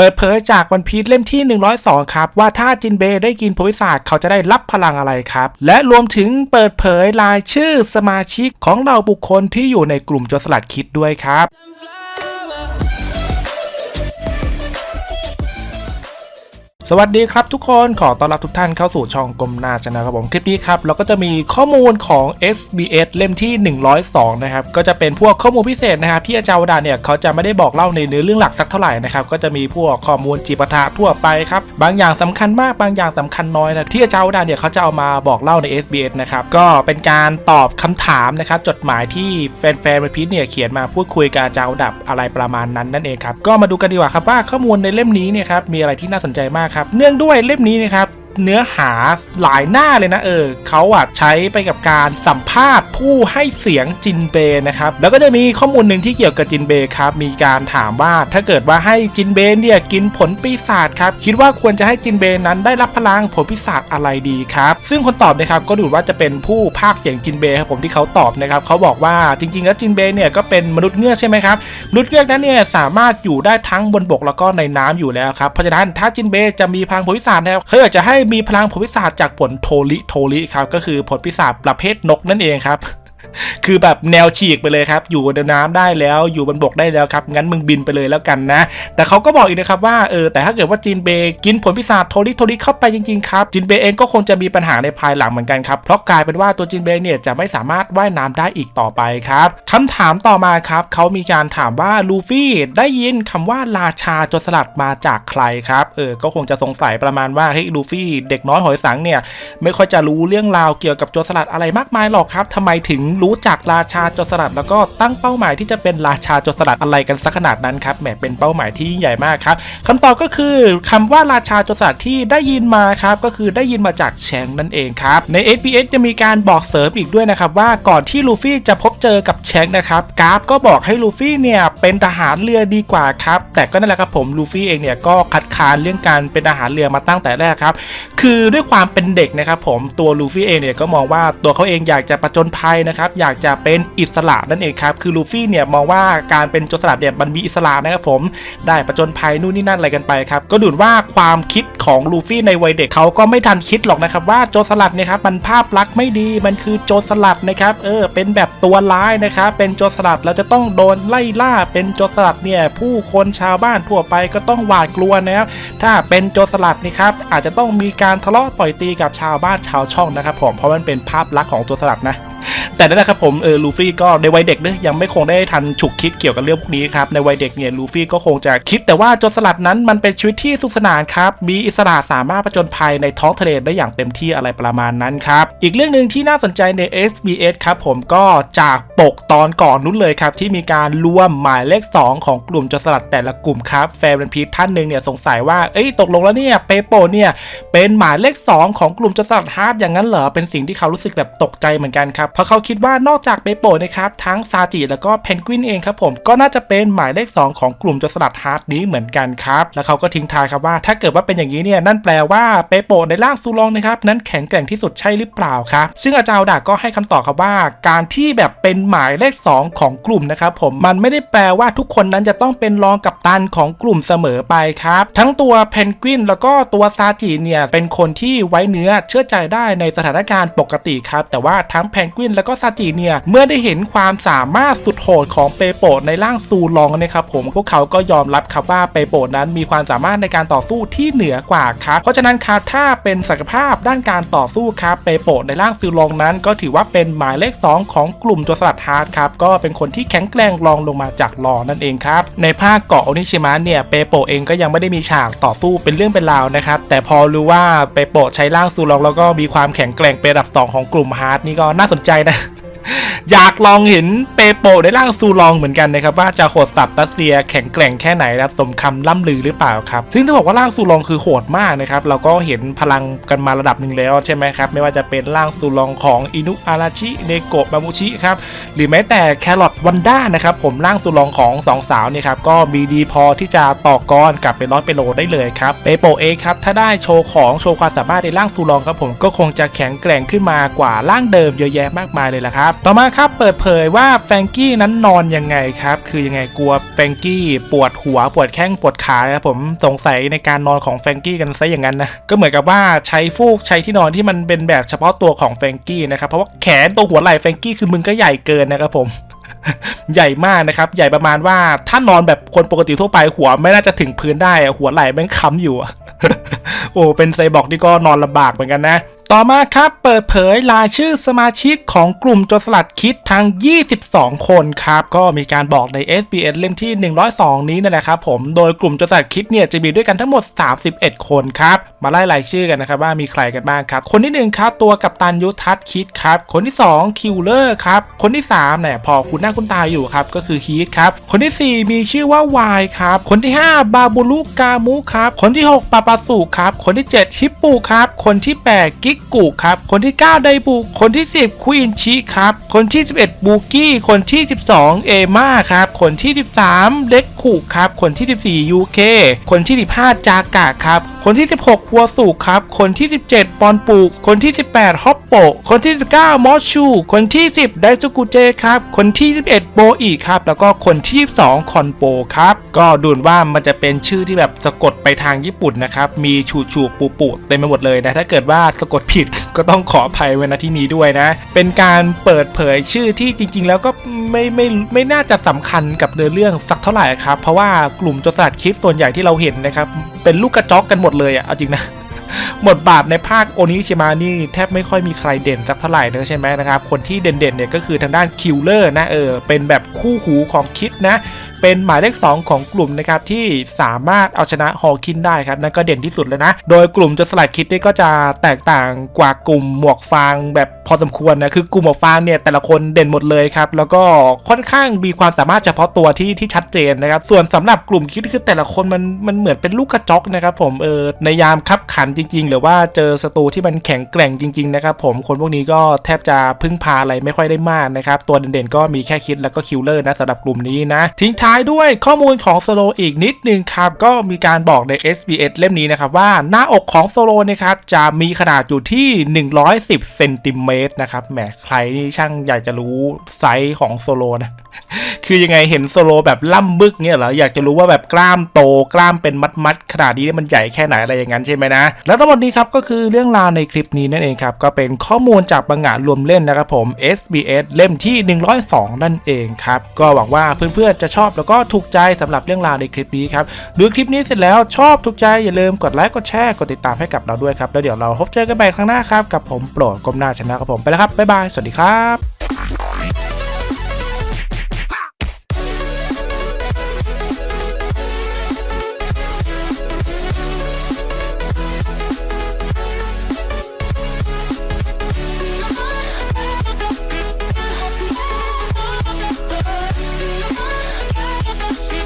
เปิดเผยจากวันพีชเล่มที่ 102 ครับ ว่าถ้าจินเบย์ได้กินผลวิศาสตร์เขาจะได้รับพลังอะไรครับ และรวมถึงเปิดเผยรายชื่อสมาชิกของเราบุคคลที่อยู่ในกลุ่มโจรสลัดคิดด้วยครับ สวัสดีครับทุกคนขอต้อนรับทุกท่านเข้าสู่ช่องกลมนาชนะครับผมคลิปนี้ครับเราก็จะมีข้อมูลของ SBS เล่มที่ 102 นะครับก็จะเป็นพวกข้อมูลพิเศษนะครับที่อาจารย์วดาเนี่ยเขาจะไม่ได้บอกเล่าในเนื้อเรื่องหลักสักเท่าไหร่นะครับก็จะมีพวกข้อมูลจีปาถะทั่วไปครับบางอย่างสำคัญมากบางอย่างสำคัญน้อยนะที่อาจารย์วดาเนี่ยเขาจะเอามาบอกเล่าใน SBS นะครับก็เป็นการตอบคำถามนะครับจดหมายที่แฟนๆวันพีชเนี่ยเขียนมาพูดคุยกับอาจารย์วดับอะไรประมาณนั้นนั่นเองครับก็มาดูกันดีกว่าครับว่าข้อมูลในเล่มนี้เนี่ยครับมีอะไรที่น่าสนใจมากครับเนื่องด้วยเล่มนี้นะครับ เนื้อหาหลายหน้าเลยนะเออเขาอะใช้ไปกับการสัมภาษณ์ผู้ให้เสียงจินเบย์นะครับแล้วก็จะมีข้อมูลหนึ่งที่เกี่ยวกับจินเบย์ครับมีการถามว่าถ้าเกิดว่าให้จินเบย์เนี่ยกินผลปีศาจครับคิดว่าควรจะให้จินเบย์นั้นได้รับพลังผลปีศาจอะไรดีครับซึ่งคนตอบนะครับก็ดูว่าจะเป็นผู้ภาคเสียงจินเบย์ครับผมที่เขาตอบนะครับเขาบอกว่าจริง ๆ แล้วจินเบย์เนี่ยก็เป็นมนุษย์เงือกใช่ไหมครับมนุษย์เงือกนั้นเนี่ยสามารถอยู่ได้ทั้งบนบกแล้วก็ในน้ำอยู่แล้วครับเพราะฉะนั้นถ้าจินเบจะมีพลังผลปีศาจนะครับเขาอยากจะให้มีพลังผลพิศาจจากผลโทริโทริครับก็คือผลพิศาจประเภทนกนั่นเองครับ คือแบบแนวฉีกไปเลยครับ อยู่บนน้ำได้แล้วอยู่บนบกได้แล้วครับ งั้นมึงบินไปเลยแล้วกันนะ แต่เขาก็บอกอีกนะครับว่าเออแต่ถ้าเกิดว่าจินเบกินผลพิศาจโทริโทริเข้าไปจริงๆครับ จินเบเองก็คงจะมีปัญหาในภายหลังเหมือนกันครับเพราะกลายเป็นว่าตัวจินเบเนี่ยจะไม่สามารถว่ายน้ำได้อีกต่อไปครับคำถามต่อมาครับเขามีการถามว่าลูฟี่ได้ยินคำว่าราชาโจรสลัดมาจากใครครับเออก็คงจะสงสัยประมาณว่าเฮ้ยลูฟี่เด็กน้อยหอยสังเนี่ยไม่ค่อยจะรู้เรื่องราวเกี่ยวกับโจรสลัดอะไรมากมายหรอกครับทำไมถึงรู้จักราชาโจรสลัด แล้วก็ตั้งเป้าหมายที่จะเป็นราชาโจรสลัดอะไรกันสักขนาดนั้นครับแหมเป็นเป้าหมายที่ยิ่งใหญ่มากครับคำตอบก็คือคำว่าราชาโจรสลัดที่ได้ยินมาครับก็คือได้ยินมาจากแชงนั่นเองครับใน SPS จะมีการบอกเสริมอีกด้วยนะครับว่าก่อนที่ลูฟี่จะพบเจอกับแชงนะครับกราฟก็บอกให้ลูฟี่เนี่ยเป็นทหารเรือดีกว่าครับแต่ก็นั่นแหละครับผมลูฟี่เองเนี่ยก็คัดค้านเรื่องการเป็นทหารเรือมาตั้งแต่แรกครับคือด้วยความเป็นเด็กนะครับผมตัวลูฟี่เองเนี่ยก็มองว่าตัวเขาเองอยากจะประจนภัยนะครับอยากจะเป็นอิสระนั่นเองครับคือลูฟี่เนี่ยมองว่าการเป็นโจรสลัดเนี่ยมันมีอิสระนะครับผมได้ประจนภัยนู่นนี่นั่นอะไรกันไปครับก็ดูว่าความคิดของลูฟี่ในวัยเด็กเขาก็ไม่ทันคิดหรอกนะครับว่าโจรสลัดเนี่ยครับมันภาพลักษณ์ไม่ดีมันคือโจรสลัดนะครับเออเป็นแบบตัวร้ายนะครับเป็นโจรสลัดแล้วจะต้องโดนไล่ล่าเป็นโจรสลัดเนี่ยผู้คนชาวบ้านทั่วไปก็ต้องหวาดกลัวนะครับถ้าเป็นโจรสลัดนี่ครับอาจจะต้องมีการทะเลาะต่อยตีกับชาวบ้านชาวช่องนะครับผมเพราะมันเป็นภาพลักษณ์ของโจรสลัดนะ แต่นั่นแหละครับผมเออลูฟี่ก็ในวัยเด็กเนี่ยยังไม่คงได้ทันฉุกคิดเกี่ยวกับเรื่องพวกนี้ครับในวัยเด็กเนี่ยลูฟี่ก็คงจะคิดแต่ว่าโจรสลัดนั้นมันเป็นชีวิตที่สุขสนานครับมีอิสระสามารถผจญภัยในท้องทะเลได้อย่างเต็มที่อะไรประมาณนั้นครับอีกเรื่องหนึ่งที่น่าสนใจใน SBS ครับผมก็จากปกตอนก่อนนู้นเลยครับที่มีการรวมหมายเลข 2 ของกลุ่มโจรสลัดแต่ละกลุ่มครับแฟนเพีทท่านหนึ่งเนี่ยสงสัยว่าเอ้ยตกลงแล้วเนี่ยเปโปเนี่ยเป็นหมายเลข 2 ของกลุ่มโจรสลัดฮาร์ดอย่างนั้นเหรอเป็นสิ่งที่เขารู้สึกแบบตกใจเหมือนกันครับเพราะเขาคิดว่านอกจากเปโปนะครับทั้งซาจิแล้วก็เพนกวินเองครับผมก็น่าจะเป็นหมายเลข 2 ของกลุ่มจรสลัดฮาร์ดนี้เหมือนกันครับ แล้วเขาก็ทิ้งท้ายครับว่า ถ้าเกิดว่าเป็นอย่างนี้เนี่ยนั่นแปลว่าเปโปในร่างซูลองนะครับนั้นแข็งแกร่งที่สุดใช่หรือเปล่าครับซึ่งอาจารย์ดาก็ให้คำตอบครับว่า การที่แบบเป็นหมายเลข 2 ของกลุ่มนะครับผมมันไม่ได้แปลว่าทุกคนนั้นจะต้องเป็นรองกัปตันของกลุ่มเสมอไปครับทั้งตัวเพนกวินแล้วก็ตัวซาจิเนี่ยเป็นคนที่ไว้เนื้อเชื่อใจได้ในสถานการณ์ปกติครับแต่ว่าทั้งเพนกวินแล้วก็ซาจิเนี่ย เมื่อได้เห็นความสามารถสุดโหดของเปโปในร่างซูลองนะครับผมพวกเขาก็ยอมรับครับว่าเปโปนั้นมีความสามารถในการต่อสู้ที่เหนือกว่าครับเพราะฉะนั้นครับถ้าเป็นศักยภาพด้านการต่อสู้ครับเปโปในร่างซูลองนั้น ก็ถือว่าเป็นหมายเลข 2 ของกลุ่มโจรสลัดฮาร์ดครับก็เป็นคนที่แข็งแกร่งรองลงมาจากรอนั่นเองครับในภาคเกาะโอนิชิมะเนี่ยเปโปเองก็ยังไม่ได้มีฉากต่อสู้เป็นเรื่องเป็นราวนะครับแต่พอรู้ว่าเปโปใช้ร่างซูลองแล้วก็มีความแข็งแกร่งเป็นระดับ 2 ของกลุ่มฮาร์ดนี่ก็น่าสนใจนะ อยากลองเห็นเปโปในร่างซูลองเหมือนกันนะครับว่าจะโหดสัตว์รัสเซียแข็งแกร่งแค่ไหนนะครับสมคำล่ำลือหรือเปล่าครับ ซึ่งต้องบอกว่าร่างซูลองคือโหดมากนะครับเราก็เห็นพลังกันมาระดับหนึ่งแล้วใช่ไหมครับไม่ว่าจะเป็นร่างซูลองของอินุอาราชิเนโกะบามุชิครับหรือแม้แต่แครอทวันด้านะครับผมร่างซูลองของสองสาวเนี่ยครับก็มีดีพอที่จะต่อกรกับเป็นร้อยเปโลได้เลยครับเปโปเองครับถ้าได้โชว์ของโชว์ความสามารถในร่างซูลองครับผมก็คงจะแข็งแกร่งขึ้นมากว่าร่างเดิมเยอะแยะมากมายเลยละครับต่อมาครับเปิดเผยว่าแฟรงกี้นั้นนอนยังไงครับ คือยังไงกลัวแฟรงกี้ปวดหัวปวดแข้งปวดขาครับผมสงสัยในการนอนของแฟรงกี้กันซะอย่างนั้นนะก็เหมือนกับว่าใช้ฟูกใช้ที่นอนที่มันเป็นแบบเฉพาะตัวของแฟรงกี้นะครับเพราะว่าแขนตัวหัวไหล่แฟรงกี้คือมึงก็ใหญ่เกินนะครับผม ใหญ่มากนะครับ ใหญ่ประมาณว่าถ้านอนแบบคนปกติทั่วไปหัวไม่น่าจะถึงพื้นได้หัวไหล่แม่งค้ำอยู่โอ้เป็นไซบอร์กที่ก็นอนลำบากเหมือนกันนะ ต่อมาครับเปิดเผยรายชื่อสมาชิกของกลุ่มโจรสลัดคิดทั้ง 22 คนครับ ก็มีการบอกใน SBS เล่มที่ 102 นี้นั่นแหละครับผมโดยกลุ่มโจรสลัดคิดเนี่ยจะมีด้วยกันทั้งหมด 31 คนครับมาไล่รายชื่อกันนะครับว่ามีใครกันบ้างครับ คนที่1ครับตัวกัปตันยุทธัศน์คิดครับคนที่ 2 คิวเลอร์ครับคนที่3เนี่ยพอคุณหน้าคุณตาอยู่ครับก็คือฮีทครับคนที่ 4 มีชื่อว่าวายครับคนที่ 5 บาบูลุกามุครับคนที่ 6 ปาปาสุครับคนที่ 7 ฮิปปูครับคนที่ 8 กิกกุครับคนที่ 9 ไดบุคนที่ 10 ควีนชิครับคนที่ 11 บูกี้คนที่ 12 เอมาครับคนที่ 13 เด็กคุครับคนที่ 14 ยูเคคนที่ 15 จากะครับคนที่ 16 วัวสุครับคนที่ 17 ปอนปูคนที่ 18 ฮอปโปคนที่ 19 มอสชู คนที่ 10 ไดซูกุเจครับคนที่11โบอีครับแล้วก็คนที่22คอนโปครับก็ดูนว่ามันจะเป็นชื่อที่แบบสะกดไปทางญี่ปุ่นนะครับมีชูชูปูปูเต็มไปหมดเลยนะถ้าเกิดว่าสะกดผิดก็ต้องขออภัยไว้ณที่นี้ด้วยนะ เป็นการเปิดเผยชื่อที่จริง ๆ แล้วก็ไม่ไม่ไม่น่าจะสำคัญกับเนื้อเรื่องสักเท่าไหร่ครับเพราะว่ากลุ่มโจรสลัดคิดส่วนใหญ่ที่เราเห็นนะครับเป็นลูกกระจอกกันหมดเลยอะเอาจริงนะ บทบาทในภาคโอนิชิมานี่แทบไม่ค่อยมีใครเด่นสักเท่าไหร่นะใช่ไหมนะครับ คนที่เด่นๆเนี่ยก็คือทางด้านคิลเลอร์นะเออเป็นแบบคู่หูของคิดนะเป็นหมายเลข 2 ของกลุ่มนะครับที่สามารถเอาชนะฮอคินได้ครับนั่นก็เด่นที่สุดเลยนะ โดยกลุ่มจะสลัดคิดนี่ก็จะแตกต่างกว่ากลุ่มหมวกฟางแบบ พอสมควรนะคือกลุ่มหมวกฟางเนี่ยแต่ละคนเด่นหมดเลยครับแล้วก็ค่อนข้างมีความสามารถเฉพาะตัวที่ที่ชัดเจนนะครับส่วนสำหรับกลุ่มคิดคือแต่ละคนมันมันเหมือนเป็นลูกกระจอกนะครับผมเออในยามคับขันจริง ๆ หรือว่าเจอศัตรูที่มันแข็งแกร่งจริงๆนะครับผมคนพวกนี้ก็แทบจะพึ่งพาอะไรไม่ค่อยได้มากนะครับตัวเด่นๆก็มีแค่คิดแล้วก็คิลเลอร์นะสำหรับกลุ่มนี้นะ ทิ้งท้ายด้วยข้อมูลของโซโลอีกนิดนึงครับก็มีการบอกใน SBS เล่มนี้นะครับว่าหน้าอกของโซโลนะครับจะมีขนาดอยู่ที่ 110เซนติเมตรนะครับแหมใครนี่ช่างอยากจะรู้ไซส์ของโซโลนะ คือยังไงเห็นโซโลแบบล่ำบึกเนี่ยเหรออยากจะรู้ว่าแบบกล้ามโตกล้ามเป็นมัดๆขนาดนี้เนี่ยมันใหญ่แค่ไหนอะไรอย่างนั้นใช่ไหมนะ แล้วทั้งหมดนี้ครับก็คือเรื่องราวในคลิปนี้นั่นเองครับก็เป็นข้อมูลจากบังงะรวมเล่นนะครับผม SBS เล่มที่ 102 นั่นเองครับก็หวังว่าเพื่อนๆจะชอบแล้วก็ถูกใจสำหรับเรื่องราวในคลิปนี้ครับดูคลิปนี้เสร็จแล้วชอบถูกใจอย่าลืมกดไลค์กดแชร์กดติดตามให้กับเราด้วยครับแล้วเดี๋ยวเราพบเจอกันใหม่ครั้งหน้าครับกับผมโปรดก้มหน้าชนะครับผมไปแล้วครับบ๊ายบายสวัสดีครับ